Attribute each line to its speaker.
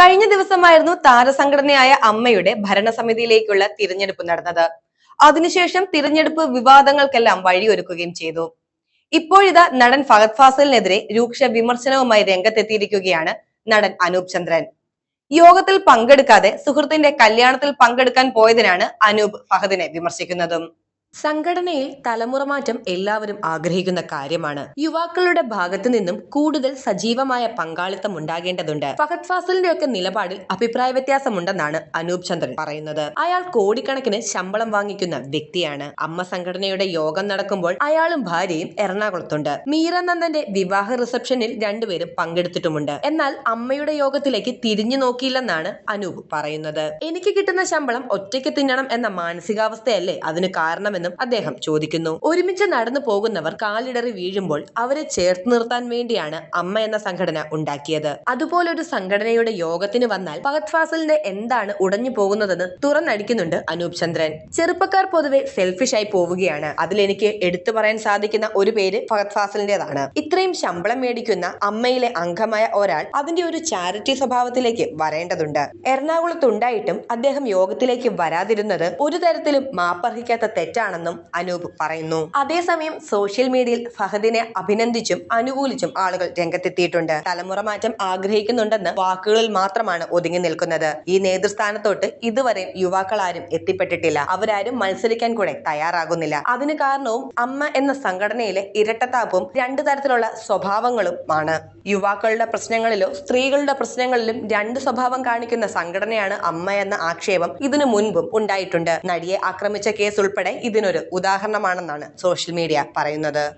Speaker 1: കഴിഞ്ഞ ദിവസമായിരുന്നു താരസംഘടനയായ അമ്മയുടെ ഭരണസമിതിയിലേക്കുള്ള തിരഞ്ഞെടുപ്പ് നടന്നത്. അതിനുശേഷം തിരഞ്ഞെടുപ്പ് വിവാദങ്ങൾക്കെല്ലാം വഴിയൊരുക്കുകയും ചെയ്തു. ഇപ്പോഴിതാ നടൻ ഫഹദ് ഫാസലിനെതിരെ രൂക്ഷ വിമർശനവുമായി രംഗത്തെത്തിയിരിക്കുകയാണ് നടൻ അനൂപ് ചന്ദ്രൻ. യോഗത്തിൽ പങ്കെടുക്കാതെ സുഹൃത്തിന്റെ കല്യാണത്തിൽ പങ്കെടുക്കാൻ പോയതിനാണ് അനൂപ് ഫഹദിനെ വിമർശിക്കുന്നതും. സംഘടനയിൽ തലമുറ മാറ്റം എല്ലാവരും ആഗ്രഹിക്കുന്ന കാര്യമാണ്. യുവാക്കളുടെ ഭാഗത്തു നിന്നും കൂടുതൽ സജീവമായ പങ്കാളിത്തം ഉണ്ടാകേണ്ടതുണ്ട്. ഫഹദ് ഫാസലിന്റെ ഒക്കെ നിലപാടിൽ അഭിപ്രായ വ്യത്യാസമുണ്ടെന്നാണ് അനൂപ് ചന്ദ്രൻ പറയുന്നത്. അയാൾ കോടിക്കണക്കിന് ശമ്പളം വാങ്ങിക്കുന്ന വ്യക്തിയാണ്. അമ്മ സംഘടനയുടെ യോഗം നടക്കുമ്പോൾ അയാളും ഭാര്യയും എറണാകുളത്തുണ്ട്. മീര നന്ദന്റെ വിവാഹ റിസപ്ഷനിൽ രണ്ടുപേരും പങ്കെടുത്തിട്ടുമുണ്ട്. എന്നാൽ അമ്മയുടെ യോഗത്തിലേക്ക് തിരിഞ്ഞു നോക്കിയില്ലെന്നാണ് അനൂപ് പറയുന്നത്. എനിക്ക് കിട്ടുന്ന ശമ്പളം ഒറ്റയ്ക്ക് തിന്നണം എന്ന മാനസികാവസ്ഥയല്ലേ അതിന് കാരണമെന്നും അദ്ദേഹം ചോദിക്കുന്നു. ഒരുമിച്ച് നടന്നു പോകുന്നവർ കാലിടറി വീഴുമ്പോൾ അവരെ ചേർത്ത് നിർത്താൻ വേണ്ടിയാണ് അമ്മ എന്ന സംഘടന ഉണ്ടാക്കിയത്. അതുപോലൊരു സംഘടനയുടെ യോഗത്തിന് വന്നാൽ ഭഗത് ഫാസലിന്റെ എന്താണ് ഉടഞ്ഞു പോകുന്നതെന്ന് തുറന്നടിക്കുന്നുണ്ട് അനൂപ് ചന്ദ്രൻ. ചെറുപ്പക്കാർ പൊതുവെ സെൽഫിഷായി പോവുകയാണ്. അതിലെനിക്ക് എടുത്തു പറയാൻ സാധിക്കുന്ന ഒരു പേര് ഭഗത് ഫാസലിന്റേതാണ് ഇത്രയും ശമ്പളം മേടിക്കുന്ന അമ്മയിലെ അംഗമായ ഒരാൾ അതിന്റെ ഒരു ചാരിറ്റി സ്വഭാവത്തിലേക്ക് വരേണ്ടതുണ്ട്. എറണാകുളത്തുണ്ടായിട്ടും അദ്ദേഹം യോഗത്തിലേക്ക് വരാതിരുന്നത് ഒരു തരത്തിലും മാപ്പർഹിക്കാത്ത തെറ്റാണെന്നും അനൂപ് പറയുന്നു. അതേസമയം സോഷ്യൽ മീഡിയയിൽ ഫഹദിനെ അഭിനന്ദിച്ചും അനുകൂലിച്ചും ആളുകൾ രംഗത്തെത്തിയിട്ടുണ്ട്. തലമുറ മാറ്റം ആഗ്രഹിക്കുന്നുണ്ടെന്ന് വാക്കുകളിൽ മാത്രമാണ് ഒതുങ്ങി നിൽക്കുന്നത്. ഈ നേതൃസ്ഥാനത്തോട്ട് ഇതുവരെ യുവാക്കൾ ആരും എത്തിപ്പെട്ടിട്ടില്ല. അവരാരും മത്സരിക്കാൻ കൂടെ തയ്യാറാകുന്നില്ല. അതിന് കാരണവും അമ്മ എന്ന സംഘടനയിലെ ഇരട്ടത്താപ്പും രണ്ടു തരത്തിലുള്ള സ്വഭാവങ്ങളും ആണ്. യുവാക്കളുടെ പ്രശ്നങ്ങളിലോ സ്ത്രീകളുടെ പ്രശ്നങ്ങളിലും രണ്ട് സ്വഭാവം കാണിക്കുന്ന സംഘടനയാണ് അമ്മ എന്ന ആക്ഷേപം ഇതിനു മുൻപും ഉണ്ടായിട്ടുണ്ട്. നടിയെ ആക്രമിച്ച കേസ് ഉൾപ്പെടെ ഇതിനൊരു ഉദാഹരണമാണെന്നാണ് സോഷ്യൽ മീഡിയ പറയുന്നത്.